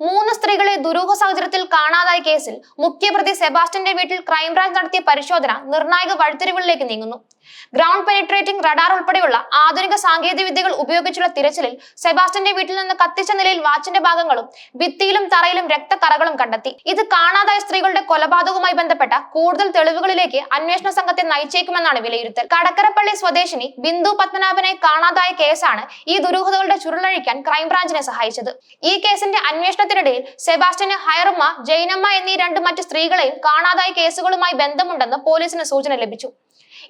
മൂന്ന് സ്ത്രീകളെ ദുരൂഹ സാഹചര്യത്തിൽ കാണാതായ കേസിൽ മുഖ്യപ്രതി സെബാസ്റ്റ്യന്റെ വീട്ടിൽ ക്രൈംബ്രാഞ്ച് നടത്തിയ പരിശോധന നിർണായക വഴിത്തിരിവുകളിലേക്ക് നീങ്ങുന്നു. ഗ്രൗണ്ട് പെനിട്രേറ്റിംഗ് റഡാർ ഉൾപ്പെടെയുള്ള ആധുനിക സാങ്കേതിക വിദ്യകൾ ഉപയോഗിച്ചുള്ള തിരച്ചിലിൽ സെബാസ്റ്റ്യന്റെ വീട്ടിൽ നിന്ന് കത്തിച്ച നിലയിൽ വാച്ചിന്റെ ഭാഗങ്ങളും ഭിത്തിയിലും തറയിലും രക്തക്കറകളും കണ്ടെത്തി. ഇത് കാണാതായ സ്ത്രീകളുടെ കൊലപാതകവുമായി ബന്ധപ്പെട്ട കൂടുതൽ തെളിവുകളിലേക്ക് അന്വേഷണ സംഘത്തെ നയിച്ചേക്കുമെന്നാണ് വിലയിരുത്തൽ. കടക്കരപ്പള്ളി സ്വദേശിനി ബിന്ദു പത്മനാഭനെ കാണാതായ കേസാണ് ഈ ദുരൂഹതകളുടെ ചുരുളഴിക്കാൻ ക്രൈംബ്രാഞ്ചിനെ സഹായിച്ചത്. ഈ കേസിന്റെ അന്വേഷണത്തിനിടയിൽ സെബാസ്റ്റ്യന് ഹയറുമ്മ ജൈനമ്മ എന്നീ രണ്ട് മറ്റ് സ്ത്രീകളെയും കാണാതായ കേസുകളുമായി ബന്ധമുണ്ടെന്ന് പോലീസിന് സൂചന ലഭിച്ചു.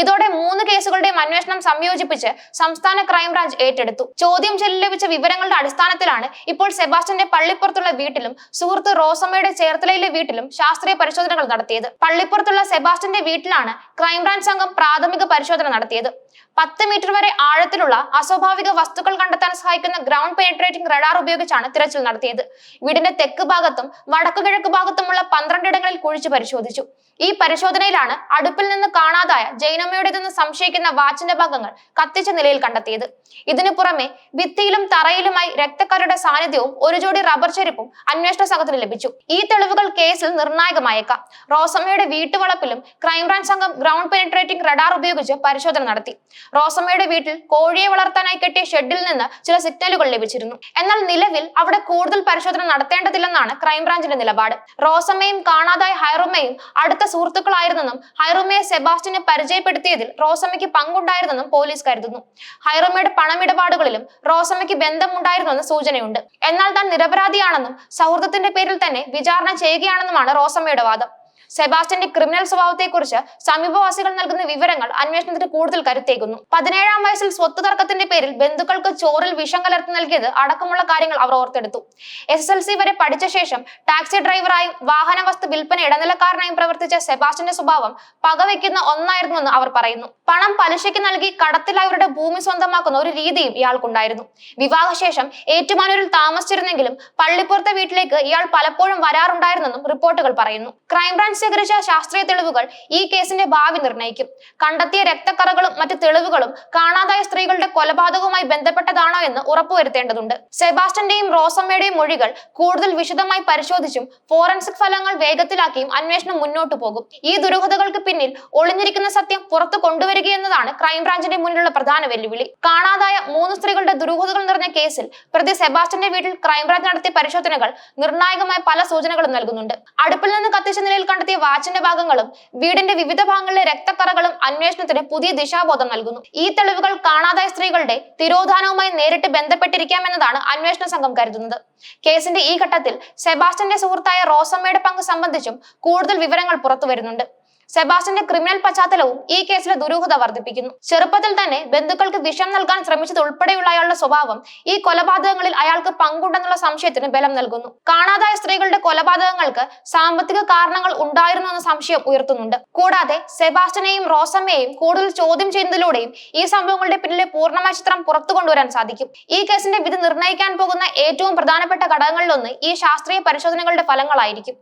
ഇതോടെ മൂന്ന് കേസുകളുടെയും അന്വേഷണം സംയോജിപ്പിച്ച് സംസ്ഥാന ക്രൈംബ്രാഞ്ച് ഏറ്റെടുത്തു. ചോദ്യം ചെയ്യലിൽ ലഭിച്ച വിവരങ്ങളുടെ അടിസ്ഥാനത്തിലാണ് ഇപ്പോൾ സെബാസ്റ്റ്യന്റെ പള്ളിപ്പുറത്തുള്ള വീട്ടിലും സുഹൃത്ത് റോസമ്മയുടെ ചേർത്തലയിലെ വീട്ടിലും ശാസ്ത്രീയ പരിശോധനകൾ നടത്തിയത്. പള്ളിപ്പുറത്തുള്ള സെബാസ്റ്റ്യന്റെ വീട്ടിലാണ് ക്രൈംബ്രാഞ്ച് സംഘം പ്രാഥമിക പരിശോധന നടത്തിയത്. പത്ത് മീറ്റർ വരെ ആഴത്തിലുള്ള അസ്വാഭാവിക വസ്തുക്കൾ കണ്ടെത്താൻ സഹായിക്കുന്ന ഗ്രൗണ്ട് പെനിട്രേറ്റിംഗ് റഡാർ ഉപയോഗിച്ചാണ് തിരച്ചിൽ നടത്തിയത്. വീടിന്റെ തെക്ക് ഭാഗത്തും വടക്കു കിഴക്ക് ഭാഗത്തുമുള്ള പന്ത്രണ്ടിടങ്ങളിൽ കുഴിച്ചു പരിശോധിച്ചു. ഈ പരിശോധനയിലാണ് അടുപ്പിൽ നിന്ന് കാണാതായ ജൈനമ്മയുടേതെന്ന് സംശയിക്കുന്ന വാച്ചിന്റെ ഭാഗങ്ങൾ കത്തിച്ച നിലയിൽ കണ്ടെത്തിയത്. ഇതിനു പുറമെ ഭിത്തിയിലും തറയിലുമായി രക്തക്കാരുടെ സാന്നിധ്യവും ഒരു ജോഡി റബ്ബർ ചെരുപ്പും അന്വേഷണ സംഘത്തിന് ലഭിച്ചു. ഈ തെളിവുകൾ കേസിൽ നിർണായകമായേക്കാം. റോസമ്മയുടെ വീട്ടുവളപ്പിലും ക്രൈംബ്രാഞ്ച് സംഘം ഗ്രൗണ്ട് പെനിട്രേറ്റിംഗ് റഡാർ ഉപയോഗിച്ച് പരിശോധന നടത്തി. റോസമ്മയുടെ വീട്ടിൽ കോഴിയെ വളർത്താനായി കെട്ടിയ ഷെഡിൽ നിന്ന് ചില സിഗ്നലുകൾ ലഭിച്ചിരുന്നു. എന്നാൽ നിലവിൽ അവിടെ കൂടുതൽ പരിശോധന നടത്തേണ്ടതില്ലെന്നാണ് ക്രൈംബ്രാഞ്ചിന്റെ നിലപാട്. റോസമ്മയും കാണാതായ ഹൈറുമ്മയും അടുത്ത സുഹൃത്തുക്കളായിരുന്നെന്നും ഹൈറുമ്മയെ സെബാസ്റ്റ്യനെ പരിചയപ്പെടുത്തിയതിൽ റോസമ്മയ്ക്ക് പങ്കുണ്ടായിരുന്നെന്നും പോലീസ് കരുതുന്നു. ഹൈറമ്മയുടെ പണമിടപാടുകളിലും റോസമ്മയ്ക്ക് ബന്ധമുണ്ടായിരുന്നെന്ന് സൂചനയുണ്ട്. എന്നാൽ താൻ നിരപരാധിയാണെന്നും സൗഹൃദത്തിന്റെ പേരിൽ തന്നെ വിചാരണ ചെയ്യുകയാണെന്നുമാണ് റോസമ്മയുടെ വാദം. സെബാസ്റ്റ്യന്റെ ക്രിമിനൽ സ്വഭാവത്തെക്കുറിച്ച് സമീപവാസികൾ നൽകുന്ന വിവരങ്ങൾ അന്വേഷണത്തിന് കൂടുതൽ കരുത്തേക്കുന്നു പതിനേഴാം വയസ്സിൽ സ്വത്ത് തർക്കത്തിന്റെ പേരിൽ ബന്ധുക്കൾക്ക് ചോറിൽ വിഷം കലർത്തി നൽകിയത് അടക്കമുള്ള കാര്യങ്ങൾ അവർ ഓർത്തെടുത്തു. എസ് എസ് എൽ സി വരെ പഠിച്ച ശേഷം ടാക്സി ഡ്രൈവറായും വാഹന വസ്തു വിൽപ്പന ഇടനിലക്കാരനായും പ്രവർത്തിച്ച സെബാസ്റ്റ്യന്റെ സ്വഭാവം പകവയ്ക്കുന്ന ഒന്നായിരുന്നുവെന്ന് അവർ പറയുന്നു. പണം പലിശയ്ക്ക് നൽകി കടത്തിലായവരുടെ ഭൂമി സ്വന്തമാക്കുന്ന ഒരു രീതിയും ഇയാൾക്കുണ്ടായിരുന്നു. വിവാഹശേഷം ഏറ്റുമാനൂരിൽ താമസിച്ചിരുന്നെങ്കിലും പള്ളിപ്പുറത്തെ വീട്ടിലേക്ക് ഇയാൾ പലപ്പോഴും വരാറുണ്ടായിരുന്നെന്നും റിപ്പോർട്ടുകൾ പറയുന്നു. ക്രൈംബ്രാഞ്ച് ശേഖരിച്ച ശാസ്ത്രീയ തെളിവുകൾ ഈ കേസിന്റെ ഭാവി നിർണയിക്കും. കണ്ടെത്തിയ രക്തക്കറകളും മറ്റ് തെളിവുകളും കാണാതായ സ്ത്രീകളുടെ കൊലപാതകവുമായി ബന്ധപ്പെട്ടതാണോ എന്ന് ഉറപ്പുവരുത്തേണ്ടതുണ്ട്. സെബാസ്റ്റന്റെയും റോസമ്മയുടെയും മൊഴികൾ കൂടുതൽ വിശദമായി പരിശോധിച്ചും ഫോറൻസിക് ഫലങ്ങൾ വേഗത്തിലാക്കിയും അന്വേഷണം മുന്നോട്ടു പോകും. ഈ ദുരൂഹതകൾക്ക് പിന്നിൽ ഒളിഞ്ഞിരിക്കുന്ന സത്യം പുറത്തു കൊണ്ടുവരികയെന്നതാണ് ക്രൈംബ്രാഞ്ചിന്റെ മുന്നിലുള്ള പ്രധാന വെല്ലുവിളി. കാണാതായ മൂന്ന് സ്ത്രീകളുടെ ദുരൂഹതകൾ നിറഞ്ഞ കേസിൽ പ്രതി സെബാസ്റ്റ്യന്റെ വീട്ടിൽ ക്രൈംബ്രാഞ്ച് നടത്തിയ പരിശോധനകൾ നിർണായകമായ പല സൂചനകളും നൽകുന്നുണ്ട്. അടുപ്പിൽ നിന്ന് കത്തിച്ച നിലയിൽ കണ്ടെത്തിയ വാച്ചിന്റെ ഭാഗങ്ങളും വീടിന്റെ വിവിധ ഭാഗങ്ങളിലെ രക്തക്കറകളും അന്വേഷണത്തിന് പുതിയ ദിശാബോധം നൽകുന്നു. ഈ തെളിവുകൾ കാണാതായ സ്ത്രീകളുടെ തിരോധാനവുമായി നേരിട്ട് ബന്ധപ്പെട്ടിരിക്കാമെന്നതാണ് അന്വേഷണ സംഘം കരുതുന്നത്. കേസിന്റെ ഈ ഘട്ടത്തിൽ സെബാസ്റ്റ്യന്റെ സുഹൃത്തായ റോസമ്മയുടെ പങ്ക് സംബന്ധിച്ചും കൂടുതൽ വിവരങ്ങൾ പുറത്തു വരുന്നുണ്ട് സെബാസ്റ്റ്യന്റെ ക്രിമിനൽ പശ്ചാത്തലവും ഈ കേസിലെ ദുരൂഹത വർദ്ധിപ്പിക്കുന്നു. ചെറുപ്പത്തിൽ തന്നെ ബന്ധുക്കൾക്ക് വിഷം നൽകാൻ ശ്രമിച്ചത് ഉൾപ്പെടെയുള്ള അയാളുടെ സ്വഭാവം ഈ കൊലപാതകങ്ങളിൽ അയാൾക്ക് പങ്കുണ്ടെന്നുള്ള സംശയത്തിന് ബലം നൽകുന്നു. കാണാതായ സ്ത്രീകളുടെ കൊലപാതകങ്ങൾക്ക് സാമ്പത്തിക കാരണങ്ങൾ ഉണ്ടായിരുന്നു എന്ന സംശയം ഉയർത്തുന്നുണ്ട്. കൂടാതെ സെബാസ്റ്റ്യനെയും റോസമ്മയെയും കൂടുതൽ ചോദ്യം ചെയ്യുന്നതിലൂടെയും ഈ സംഭവങ്ങളുടെ പിന്നിലെ പൂർണമായ ചിത്രം പുറത്തു കൊണ്ടുവരാൻ സാധിക്കും. ഈ കേസിന്റെ വിധി നിർണയിക്കാൻ പോകുന്ന ഏറ്റവും പ്രധാനപ്പെട്ട ഘടകങ്ങളിലൊന്ന് ഈ ശാസ്ത്രീയ പരിശോധനകളുടെ ഫലങ്ങളായിരിക്കും.